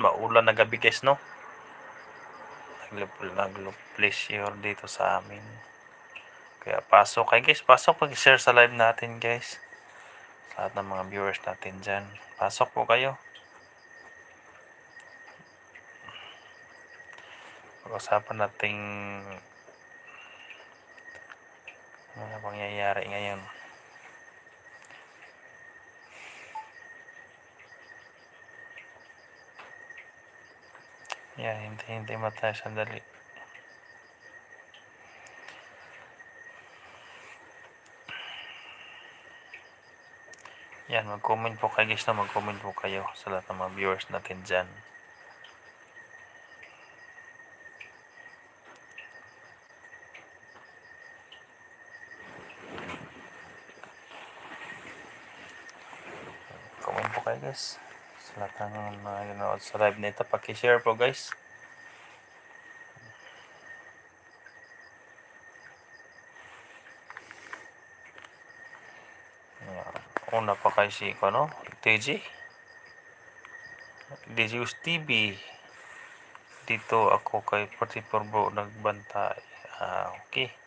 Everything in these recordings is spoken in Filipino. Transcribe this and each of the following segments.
Maulan na gabi guys, no? Naglo-pleasure dito sa amin. Kaya pasok kayo guys, pasok mag-share sa live natin guys. Sa lahat ng mga viewers natin dyan. Pasok po kayo. Pag-usapan natin mga pangyayari ngayon. Yan, hintay-hintay mo tayo sandali. Yan, mag-comment po kayo guys na mag-comment po kayo sa lahat ng mga viewers natin dyan. Comment po kayo guys. Sa lahat ng mga nanonood sa live nito, paki-share po guys. Una pa kay si ano, TJ. DJ TV. Dito ako kay 44 bro nagbantay. Ah, okay.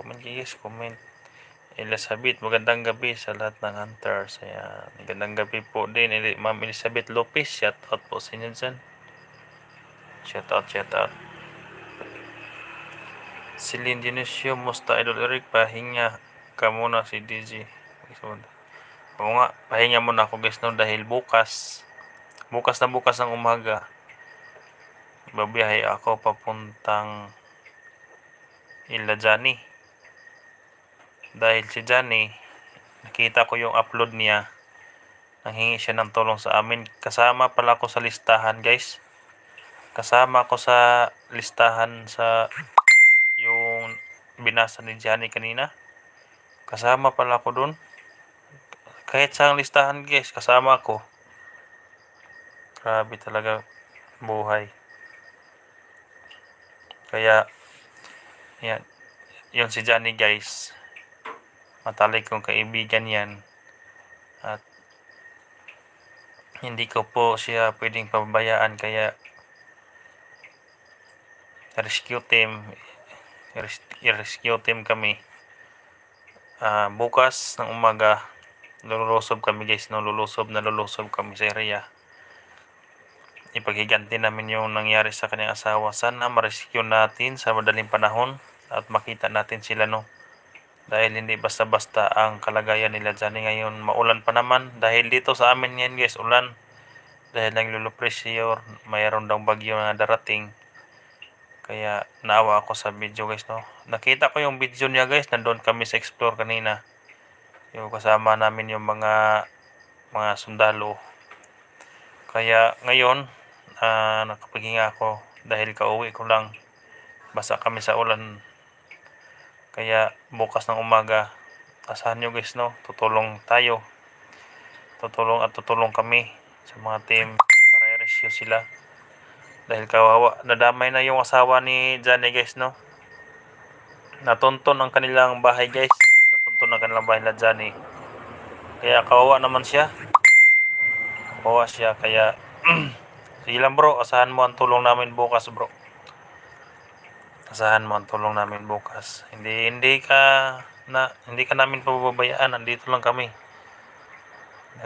Comment guys, comment. Elizabeth, magandang gabi sa lahat ng hunters. Ayan, magandang gabi po din. Ma'am Elizabeth Lopez, shout out po sa inyo dyan. Shout out, shout out. Celine Dionisio, musta Idol Eric, pahinga ka muna si DJ. Oo nga, pahinga muna ako guys no dahil bukas, bukas na bukas ng umaga, babiyahe ako papuntang ila Johnny. Dahil si Johnny, nakita ko yung upload niya. Nanghingi siya ng tulong sa amin. Kasama pala ako sa listahan, guys. Kasama ako sa listahan sa yung binasa ni Johnny kanina. Kasama pala ako dun. Kahit sa listahan, guys, kasama ako. Grabe talaga buhay. Kaya, yan. Yun si Johnny guys. Matalik kong kaibigan yan. At hindi ko po siya pwedeng pababayaan kaya rescue team res- rescue team kami Ah, bukas ng umaga lulusob kami guys no lulusob na lulusob kami sa area ipaghiganti namin yung nangyari sa kanyang asawa. Sana ma-rescue natin sa madaling panahon at makita natin sila no. Dahil hindi basta-basta ang kalagayan nila dyan ngayon. Maulan pa naman. Dahil dito sa amin yan guys, ulan. Dahil naglululo pressure, mayroon daw bagyo na darating. Kaya naawa ako sa video guys no. Nakita ko yung video niya guys, nandun kami sa explore kanina. Yung kasama namin yung mga mga sundalo. Kaya ngayon, ah nakapaghinga ako dahil kauwi ko lang. Basa kami sa ulan. Kaya bukas ng umaga, asahan nyo guys no, tutulong tayo. Tutulong at tutulong kami sa mga team para i-rescue sila. Dahil kawawa, nadamay na yung asawa ni Johnny guys no. Natunton ang kanilang bahay guys. Natunton ang kanilang bahay na Johnny. Kaya kawawa naman siya. Kawawa siya kaya Sige lang bro, asahan mo ang tulong namin bukas bro. Asahan mo ang tulong namin bukas. Hindi hindi ka na hindi ka namin pababayaan. Nandito lang kami.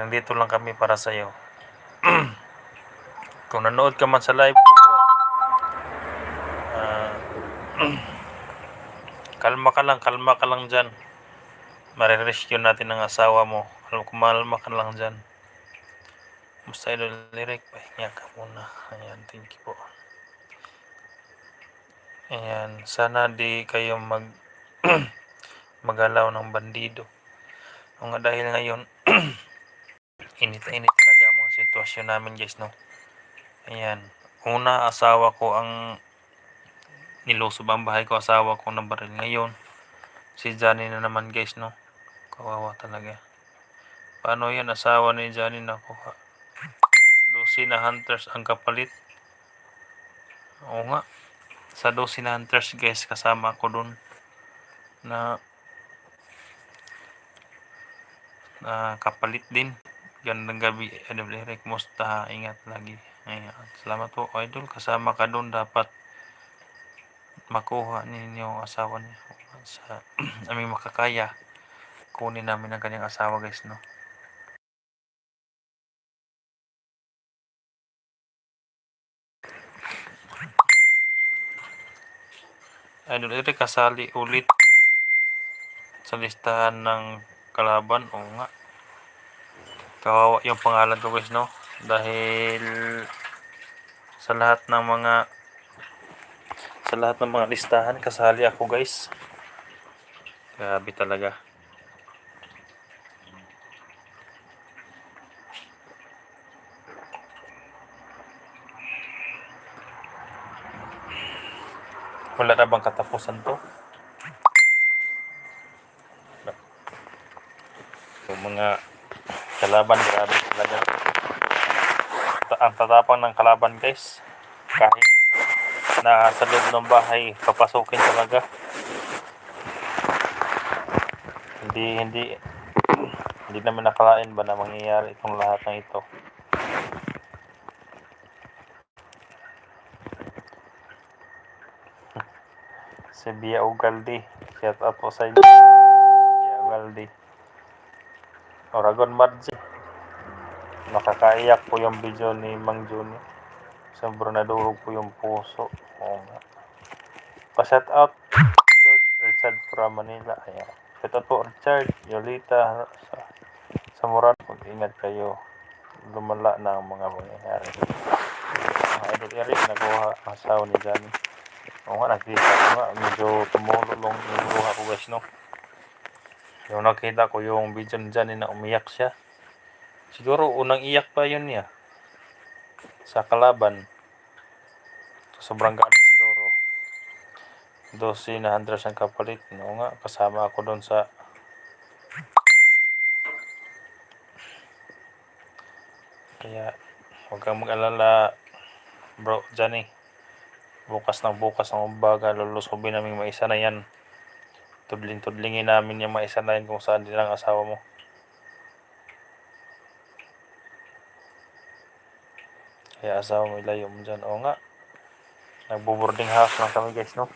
Nandito lang kami para sa iyo. Kung nanood ka man sa live ah, kalma ka lang, kalma ka lang diyan. Marirescue natin ang asawa mo. Kumalma ka lang diyan. Musta idol lyric? Pahinga ka muna. Ayan, thank you po. Ayan, sana di kayo mag magalaw ng bandido. O nga dahil ngayon, init na init talaga ang mga sitwasyon namin guys, no? Ayan, una asawa ko ang nilusob ang bahay ko, asawa ko na baril ngayon. Si Johnny na naman guys, no? Kawawa talaga. Paano yan, asawa ni Johnny nakuha? 12 na hunters ang kapalit. Oo nga. Sa 12 na hunters guys, kasama ako dun na ah, kapalit din. Gandang gabi, Idol Eric. Musta? Ingat lagi. Ayan. Salamat po, Idol. Kasama ka doon. Dapat makuha ninyo asawa niyo sa aming makakaya. Kunin namin ang kanyang asawa, guys, no? Idol Eric, kasali ulit sa listahan ng kalaban. Oo nga. Kawawa yung pangalan ko guys, no? Dahil sa lahat ng mga sa lahat ng mga listahan, kasali ako guys. Grabe talaga. Wala na bang katapusan to? Yung mga kalaban, grabe talaga. Ta- ang tatapang ng kalaban guys. Kahit na sa loob ng bahay, papasukin talaga. Hindi, hindi, hindi naman nakalain ba na mangyayari itong lahat ng ito. Si Bia Ugaldi. Shout out po sa inyo. Bia Ugaldi. Oragon Marji. Nakakaiyak po yung video ni Mang Juni. Sobrang naduhog po yung puso. Oo nga. Pa-shout out. Lord Richard from Manila. Ayan. Shout out po Richard. Yolita. Sa, sa Moran. Mag-ingat kayo. Lumala na ang mga mangyayari. Idol Eric, nakuha ang asawa ni Johnny. Oo nga, nakita ko nga. Medyo tumulong yung luha ko guys, no? Yung nakita ko yung video Johnny na umiyak siya. Siguro unang iyak pa yun niya. Sa kalaban. Sobrang galit siguro. 12 na Andres ang kapalit. Oo nga, kasama ako doon sa Kaya, huwag kang mag-alala, bro, Johnny. Bukas ng bukas ng umaga, lulusubin namin maisa na yan. Tudling-tudlingin namin yung maisa na yan kung saan din ang asawa mo. Kaya asawa mo ilayo mo dyan. Oo nga. Nagbo-boarding house lang kami guys, no?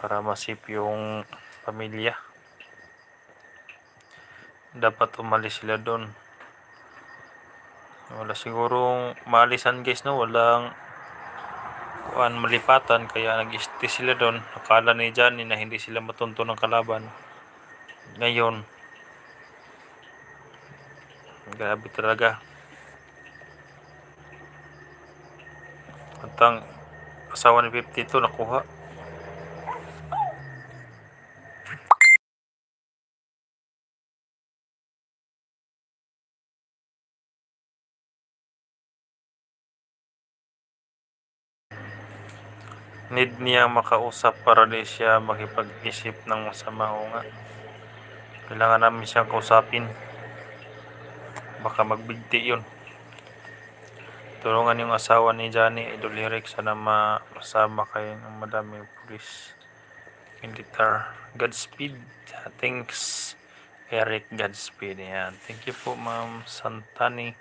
Para masip yung pamilya. Dapat umalis sila doon. Wala sigurong maalisan guys, no? Walang kuan malipatan kaya nag-stay sila doon. Akala ni Johnny na hindi sila matunto ng kalaban. Ngayon, grabe talaga. At ang asawa ni 52 nakuha. Need niya makausap para di siya makipag-isip ng masama o nga. Kailangan namin siyang kausapin. Baka magbigti yun. Tulungan yung asawa ni Johnny Idol sana ma masama kayo ng madaming pulis. Militar. Godspeed. Thanks. Eric Godspeed. Ayan. Thank you po Ma'am Santani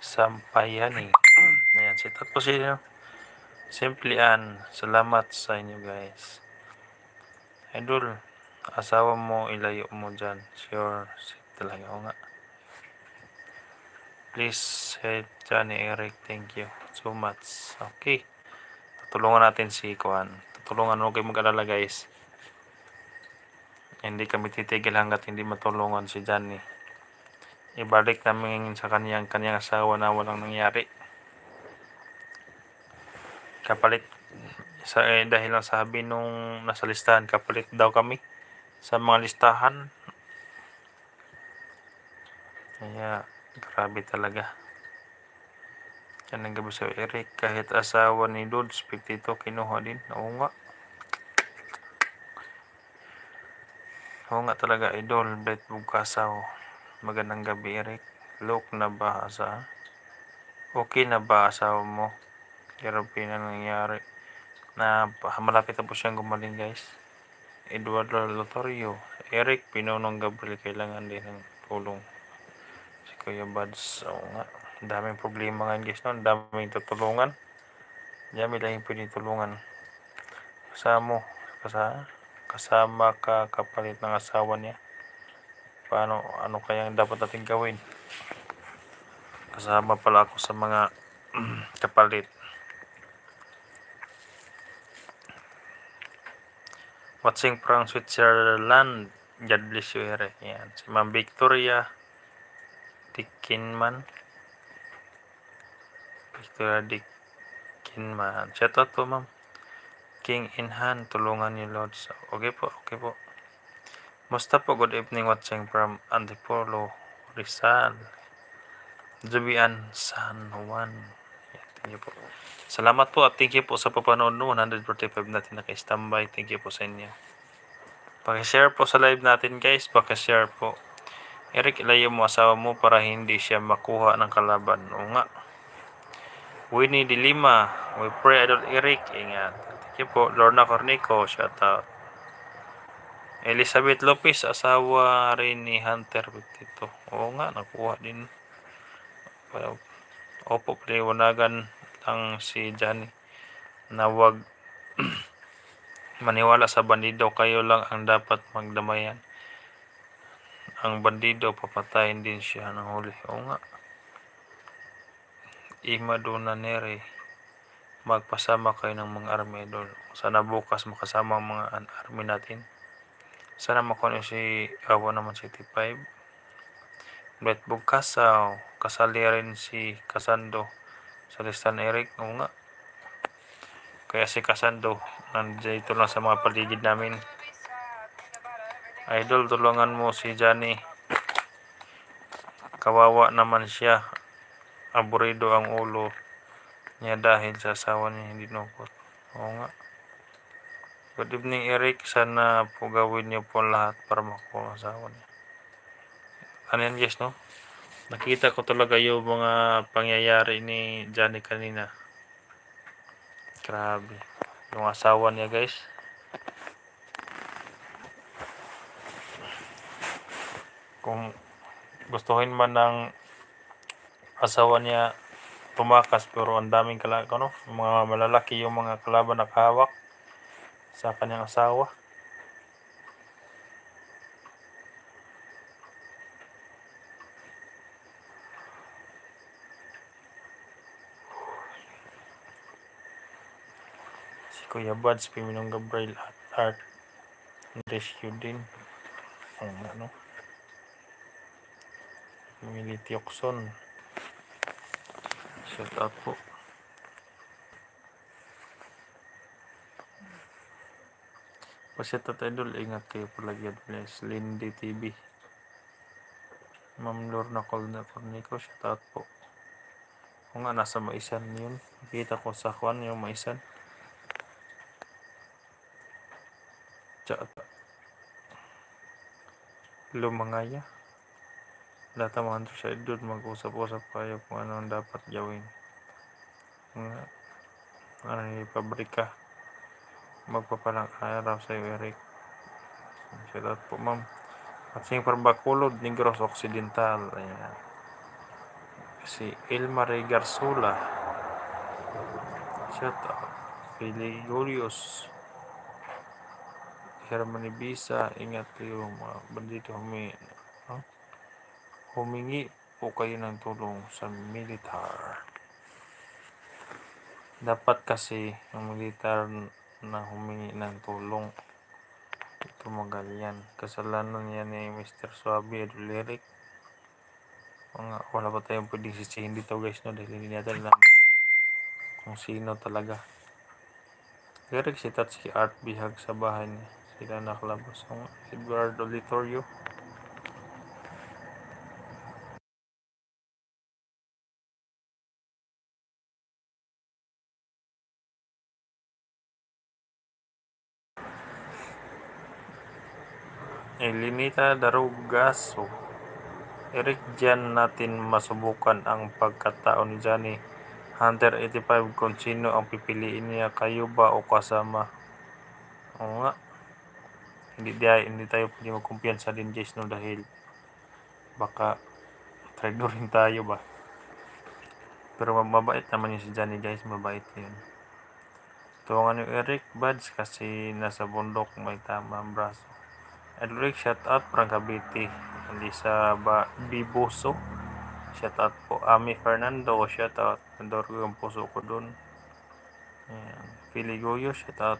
Sampayani. Ayan. Sit up po siya. Simply Ann. Salamat sa inyo guys. Idol. Asawa mo ilayo mo dyan. Sure. Talaga. O nga. Please help Johnny Eric. Thank you so much. Okay. Tutulungan natin si Kuan. Tutulungan mo kayo mag-alala guys. Hindi kami titigil hanggat hindi matulungan si Johnny. Ibalik namin sa kanyang kanyang asawa na walang nangyari. Kapalit sa eh, dahil lang sabi nung nasa listahan kapalit daw kami sa mga listahan. Kaya grabe talaga. Yan ang gabi sa Eric. Kahit asawa ni Dudes, 52, kinuha din. Oo nga. Oo nga talaga, idol. Bet Bukasaw. Magandang gabi, Eric. Look na ba sa... Okay na ba asawa mo? Grabe na nangyari. Na malapit na po siyang gumaling, guys. Eduardo Lotorio. Eric, Pinonong Gabriel, kailangan din ng tulong. Kuya Buds. Oo nga. Daming problema ngayon guys, no? Daming tutulungan. Dami lang yung pwedeng tulungan. Kasama. Kasama, kasama ka kapalit ng asawa niya. Paano, ano kaya ang dapat natin gawin? Kasama pala ako sa mga kapalit. Watching from Switzerland. God bless you, Ere. Yan. Victoria Dickinman. Victoria Dickinman. Shout out po. King in hand, tulungan niyo, Lord. So, okay po, okay po. Musta po, good evening watching from Antipolo, Rizal. Jubian San Juan. Thank you po. Salamat po at thank you po sa papanood no. 145 natin naka-standby. Thank you po sa inyo. Pakishare po sa live natin guys. Pakishare po. Eric, ilayo mo asawa mo para hindi siya makuha ng kalaban. O nga. Winnie de Lima. We pray Idol Eric. Ingat. Thank you po. Lorna Cornico. Shout out. Elizabeth Lopez. Asawa rin ni Hunter 52. Oo nga. Nakuha din. Well, Opo, paliwanagan lang si Johnny na wag maniwala sa bandido. Kayo lang ang dapat magdamayan. Ang bandido, papatayin din siya ng huli. Oo nga. Ima Nere, magpasama kayo ng mga army idol. Sana bukas makasama ang mga army natin. Sana makuha si Awa naman 65. Brett Bugkasaw, kasali rin si Kasando sa listan Eric. Oo nga. Kaya si Kasando, nandito lang sa mga paligid namin. Idol, tulungan mo si Johnny. Kawawa naman siya. Aburido ang ulo niya dahil sa asawa niya hindi nukot. Oo nga. Good evening Eric. Sana po gawin niyo po lahat para makuha ang asawa niya. Ano yan guys no? Nakita ko talaga yung mga pangyayari ni Johnny kanina. Grabe. Yung asawa niya guys. Kung gustuhin man ng asawa niya tumakas pero ang daming kala ano, mga malalaki yung mga kalaban nakahawak sa kanyang asawa. Si Kuya Buds, Piminong Gabriel at Art Rescue din. Ang ano. Emily Tiokson. Shout out po. Pasit at idol, ingat kayo palagi at bless. Lindy TV. Ma'am Lorna Colna Cornico, shout out po. Kung nga, nasa maisan yun. Kita ko sa kwan yung maisan. Out. Lumangaya. Mga hunter sa idol, mag-usap-usap kayo kung ano ang dapat gawin. Mga, ano yung pabrika. Magpapalang araw sa iyo, Eric. Shout out po, ma'am. At sing Parbaculod, Negros Occidental. Ayan. Si Elma Ray Garzola. Shout out. Filigorius. Herman Ibisa. Ingat mga bandito humi. Huh? Humingi po kayo ng tulong sa militar. Dapat kasi yung militar na humingi ng tulong tumagal yan. Kasalanan yan ni Mr. Suabe at Lyric. Mga, wala pa tayong pwedeng sisihin dito guys no dahil hindi natin alam kung sino talaga. Lyric si Tatsuki Art Bihag sa bahay niya. Sila nakalabas. Ang Edward Auditorio. Elinita Darugaso. Eric dyan natin masubukan ang pagkatao ni Johnny. Hunter 85 kung sino ang pipiliin niya, kayo ba o kasama? Oo nga. Hindi, di, hindi tayo pwede magkumpiyansa din Jace no dahil baka Traidor rin tayo ba? Pero mabait naman yun si Johnny guys, mabait yun. Tuwangan yung Eric Buds kasi nasa bundok may tama ang braso. Eric, shout out from Cavite. Hindi sa ba, Biboso. Shout out po. Ami Fernando, shout out. Nandor ko yung puso ko dun. Ayan. Filigoyo, shout out.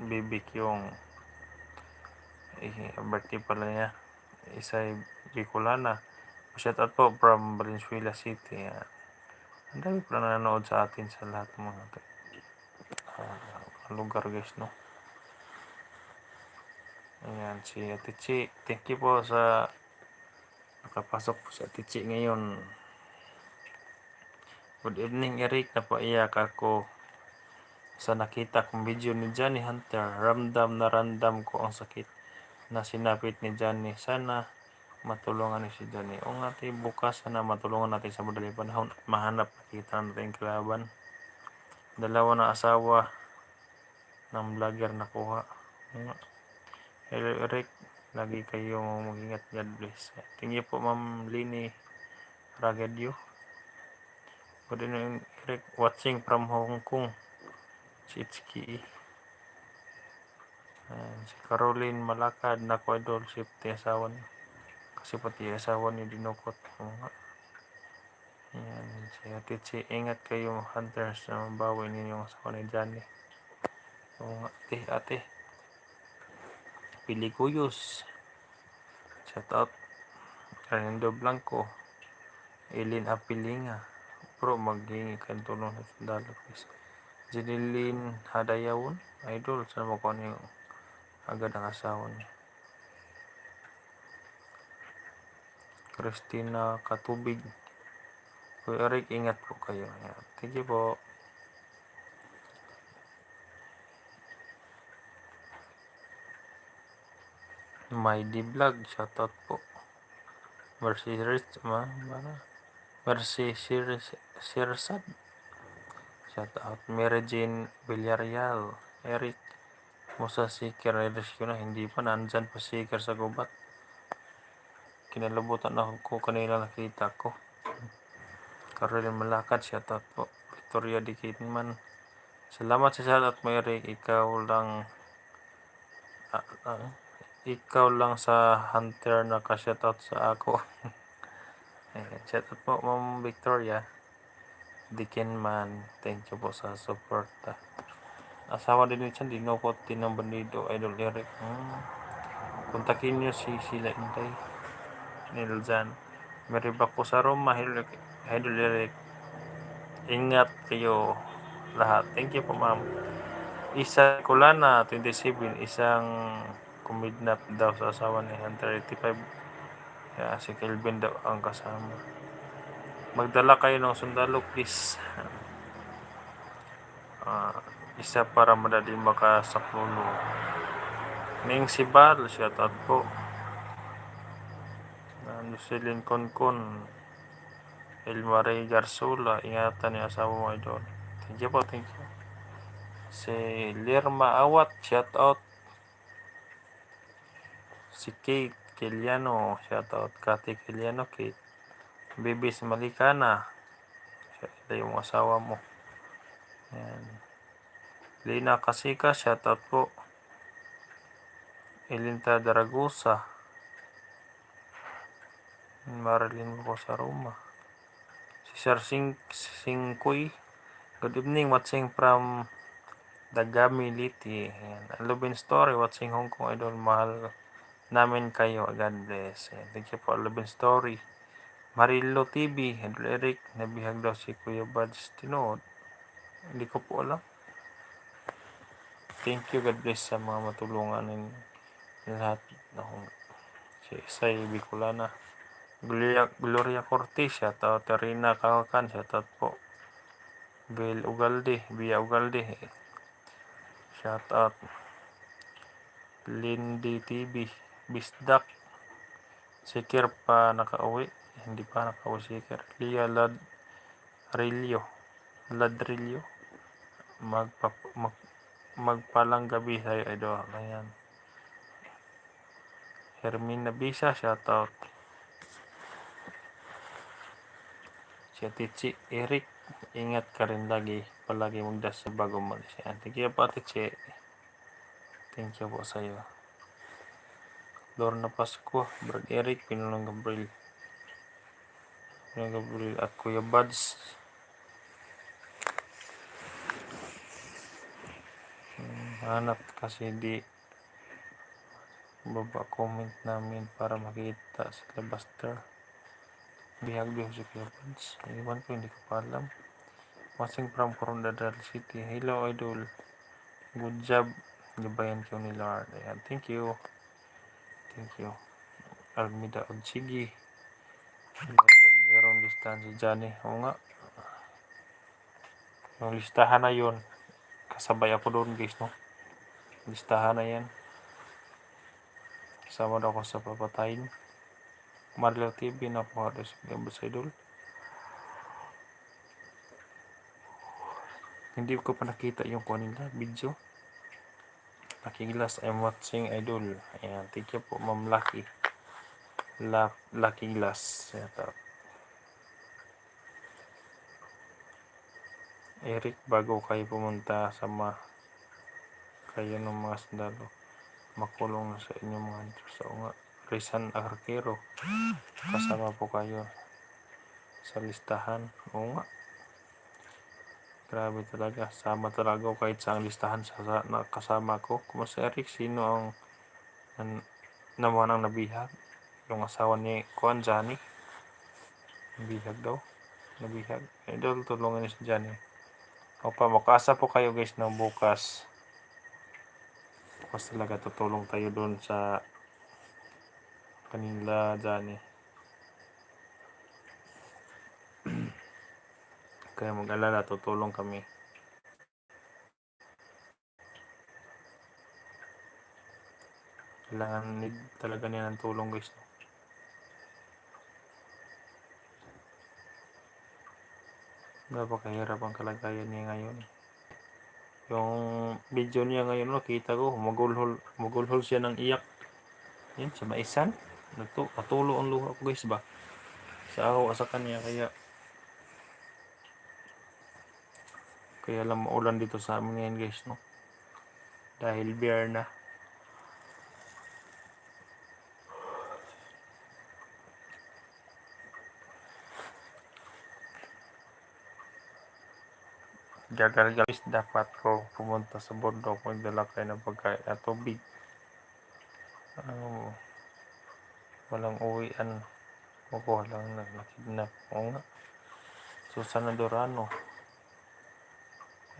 Bibik yung birthday pala niya. Isay Bicolana. Shout out po from Valenzuela City. Ayan. Ang dami pala nanonood sa atin sa lahat ng mga ah, lugar guys, no? Ayan, si Ate Chi. Thank you po sa nakapasok po si Ate Chi ngayon. Good evening, Eric. Napaiyak ako sa nakita kong video ni Johnny Hunter. Ramdam na ramdam ko ang sakit na sinapit ni Johnny. Sana matulungan ni si Johnny. O nga tayo bukas, sana matulungan natin sa madaling panahon at mahanap nakita natin yung kalaban. Dalawa na asawa ng vlogger nakuha. Hello Eric, lagi kayong mag-ingat. God bless. Thank po Ma'am Lini Ragadyo. Good evening Eric, watching from Hong Kong. Si. Ayan, si Caroline Malakad na ko idol pati asawa niya. Kasi pati asawa niya dinukot. Ayan, si Ate Chi, ingat kayo hunters na mabawi ninyo ang asawa ni Johnny. Oo ate, ate. Pilikuyos. Shout out. Fernando Blanco. Eileen Apilinga. Pro, maging ikan tulong sa sundalo. please. Jeneline Hadayawon. Idol, sana ano yung agad ang asawa niya. Christina Katubig. Kuya Eric, ingat po kayo. Ayan. Thank you po. My D Vlog, shoutout po. Mercy Rich, ma, mana? Mercy Sirs- Sirsad. Shoutout. Mary Jane Villarreal. Eric. Musa Seeker, rescue na. Hindi pa, nandyan pa Seeker sa gubat. Kinalabutan ako ko kanila nakita ko. Caroline Malakad, shoutout po. Victoria Di Kitman. Salamat sa shoutout mo, Eric. Ikaw lang ah, ah, ikaw lang sa hunter na ka-shoutout sa ako. Ayan, shoutout po, Ma'am Victoria. Dikinman. Thank you po sa support. ah. Asawa din ni Chan, dinukot din ng bandido, Idol Eric. Hmm. Kontakin niyo si Sila Inday. Nilzan. Meribak po sa Roma, Idol Eric. Ingat kayo lahat. Thank you po, ma'am. Isa Kulana, 27, isang kumidnap daw sa asawa ni Hunter 85. Kaya si Kelvin daw ang kasama. Magdala kayo ng sundalo, please. Ah, isa para madali makasaklulo. Ning Sibal, shoutout po. Uh, Lucilin Concon. Elmaray Garzola, ingatan ni asawa mo idol. Thank you po, thank you. Si Lirma Awat, shout out. Si Kate Kiliano, shout out. Kati Kiliano, Kate. Bibis Malikana, siya yung asawa mo. Lina Kasika, shout out po. Elinta Daragosa. Marilyn po sa Roma. Si Sir Sing Singkoy. Good evening, watching from Dagami Liti. Lubin Story, watching Hong Kong Idol. Mahal namin kayo. God bless. Thank you for Lubin Story. Marilo TV, Idol Eric. Nabihag daw si Kuya Buds Tinood. Hindi ko po alam. Thank you, God bless sa mga matulungan ng lahat. Ako, si Isay Bicolana. Gloria, Gloria Cortez, shoutout. Terina Kawakan, shoutout po. Bill Ugalde, Bia Ugalde. Shoutout. Lindy TV, Bisdak. Sikir pa nakauwi. Hindi pa nakauwi sikir. Lia Lad Rillo. Ladrillo. Magpa, mag, magpalang gabi sa'yo, idol. Ayan. Hermina Bisa, shoutout. Si Ate Chi, Eric, ingat ka rin lagi. Palagi magdasal bago umalis. Yan. Thank you po Ate Chi. Thank you po sa iyo. Lorna Pasco, Brad Eric, Pinulong Gabriel. Pinulong Gabriel at Kuya Buds. Hanap kasi di baba comment namin para makita sila Buster. Bihag bihag si Buds. Iwan ko, hindi ko pa alam. Watching from Coronadal City. Hello, Idol. Good job. Gabayan ko ni Lord. Ayan, thank you. Thank you. Almida Odsigi. Idol, merong listahan si Johnny. Oo nga. Yung listahan na yun. Kasabay ako doon guys, no? Listahan na yan. Kasama daw ako sa papatayin. Marlo TV na po halos gabos idol. Hindi ko pa nakita yung kuha nila video. Lucky I'm watching idol. Ayan, thank you po Ma'am Lucky. La Lucky Glass. Ito. Eric, bago kayo pumunta sa ma kayo ng mga sundalo, makulong na sa inyong mga hunters. Oo nga, Rizan Arquero, kasama po kayo sa listahan. Oo nga, grabe talaga. Sama talaga ako kahit sa ang listahan sa, sa na, kasama ko. Kumusta Eric, sino ang nan, naman ang nabihag? Yung asawa ni Kuan Johnny. Nabihag daw. Nabihag. Idol, tulungan ni si Johnny. Opa, makasa po kayo guys ng bukas. Bukas talaga tutulong tayo doon sa kanila Johnny. Kaya mag-alala, tutulong kami. Kailangan need talaga niya ng tulong guys. Napakahirap ang kalagayan niya ngayon. Yung video niya ngayon, nakita ko, magulhol, magulhol siya ng iyak. Yan, sa maisan. Nagtu patulo ang luha ko guys ba? Sa ako sa kanya, kaya kaya lang maulan dito sa amin ngayon guys, no? Dahil beer na. Gagal-galis dapat ko pumunta sa bundok magdala kayo ng pagkain at tubig. Ano walang uwian. Makuha lang na nakidnap. Oo nga. Susana Dorano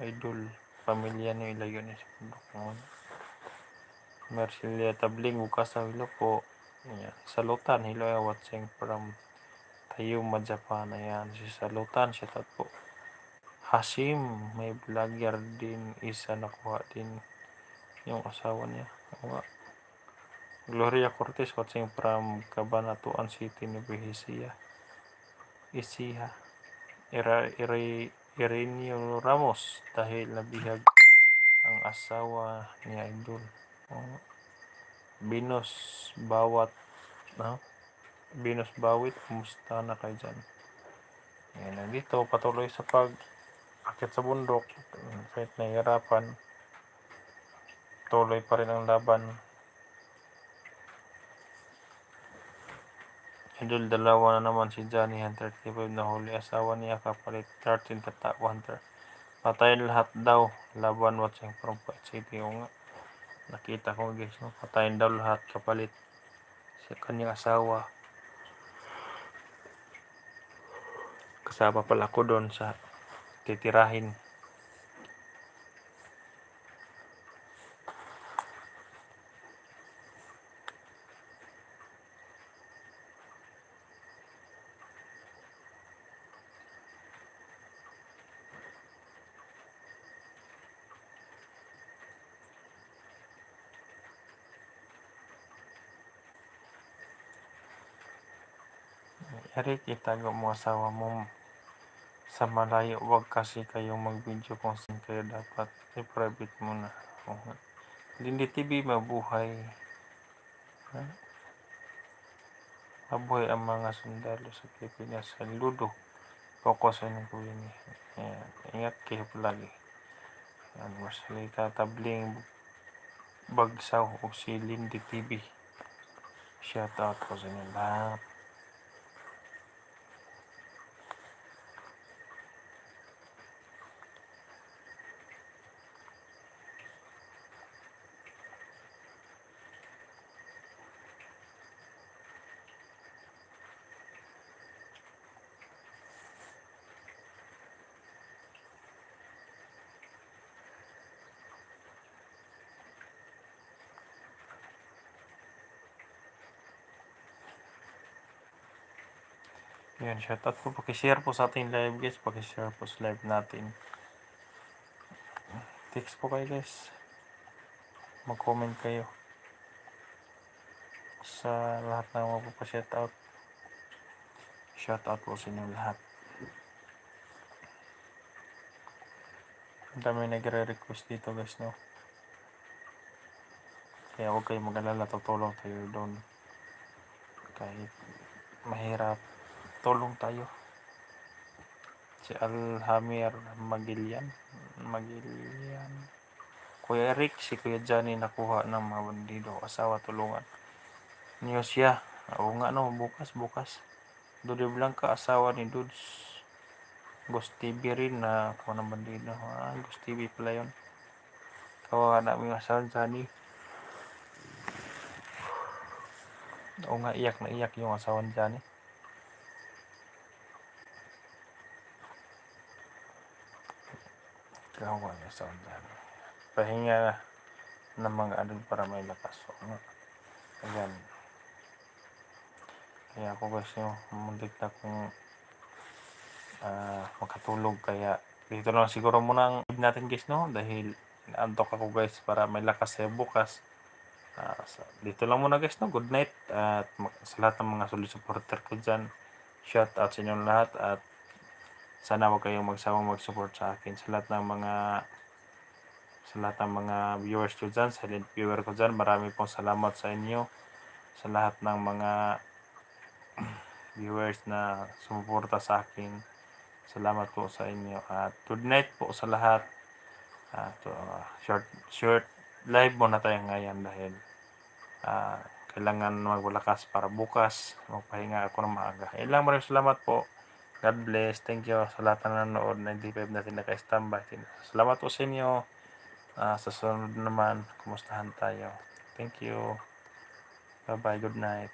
idol. Pamilya ni ilayo ni sa bundok nga Mercilia Tabling bukas sa hilo po. Ayan. Salutan, hello, I watching from Tayuma, Japan. Ayan, si Salutan, siya po. Hashim, may vlogger din isa nakuha din yung asawa niya. Nga. Gloria Cortez watching from Cabanatuan City, Nueva Ecija. Ecija. Ira, Ira, Ireneo Ramos dahil nabihag ang asawa ni Idol. Nga. Binos Bawat no? Binos Bawit, kumusta na kayo dyan? Ayan, nandito, patuloy sa pag akit sa bundok, kahit nahihirapan, tuloy pa rin ang laban. Idol, dalawa na naman si Johnny Hunter, 35 na huli, asawa niya kapalit, 13 katao Hunter. Patayin lahat daw, laban watching from White City, o nga. Nakita ko guys, no? patayin daw lahat kapalit sa kanyang asawa. Kasama pala ko doon sa titirahin. Eric, itago mo asawa mo sa malayo. Huwag kasi kayong mag-video kung saan kayo dapat. I-private mo na. Oo nga. Lindi TV, mabuhay. Ha? Mabuhay ang mga sundalo sa Pilipinas. Saludo. Focus on ko yun. Ayan. Ingat kayo palagi. Yan, mas tabling bagsaw o si Lindy TV. Shout out po sa inyo lahat. Yan, shout out po. Pakishare po sa ating live guys. Pakishare po sa live natin. Text po kayo guys. Mag-comment kayo. Sa lahat na magpapa-shout out. Shout out po sa inyo lahat. Ang dami nagre-request dito guys no. Kaya huwag kayong mag-alala. Tutulong tayo doon. Kahit mahirap tulong tayo. Si Alhamir Magilian. Magilian. Kuya Eric, si Kuya Johnny nakuha ng mga bandido. Asawa tulungan. Niyo siya. Oo nga no, bukas, bukas. Dudy Blanca, asawa ni Dudes. Ghost TV rin na kuha ng bandido. Ah, Ghost TV pala yun. Kawawa namin yung asawa Johnny. Oo nga, iyak na iyak yung asawa ni Johnny. Yung asawa ni Johnny. Pahinga ng mga ano para may lakas. Oo nga. Ayan. Kaya ako guys yung muntik na kung ah, makatulog. Kaya dito lang siguro muna ang natin guys no. Dahil naantok ako guys para may lakas sa bukas. Ah, so, dito lang muna guys no. Good night. At ma- sa lahat ng mga solid supporter ko dyan. Shout out sa inyong lahat. At sana huwag kayong magsawang mag-support sa akin. Sa lahat ng mga sa lahat ng mga viewers ko dyan, silent viewer ko dyan, marami pong salamat sa inyo. Sa lahat ng mga viewers na sumuporta sa akin. Salamat po sa inyo. At good night po sa lahat. At uh, short, short live muna tayo ngayon dahil ah, kailangan magwalakas para bukas magpahinga ako ng maaga. Ilang maraming salamat po. God bless. Thank you sa lahat na nanonood. 95 natin naka-standby. Salamat po sa inyo. Ah, sa sunod naman, kumustahan tayo. Thank you. Bye-bye. Good night.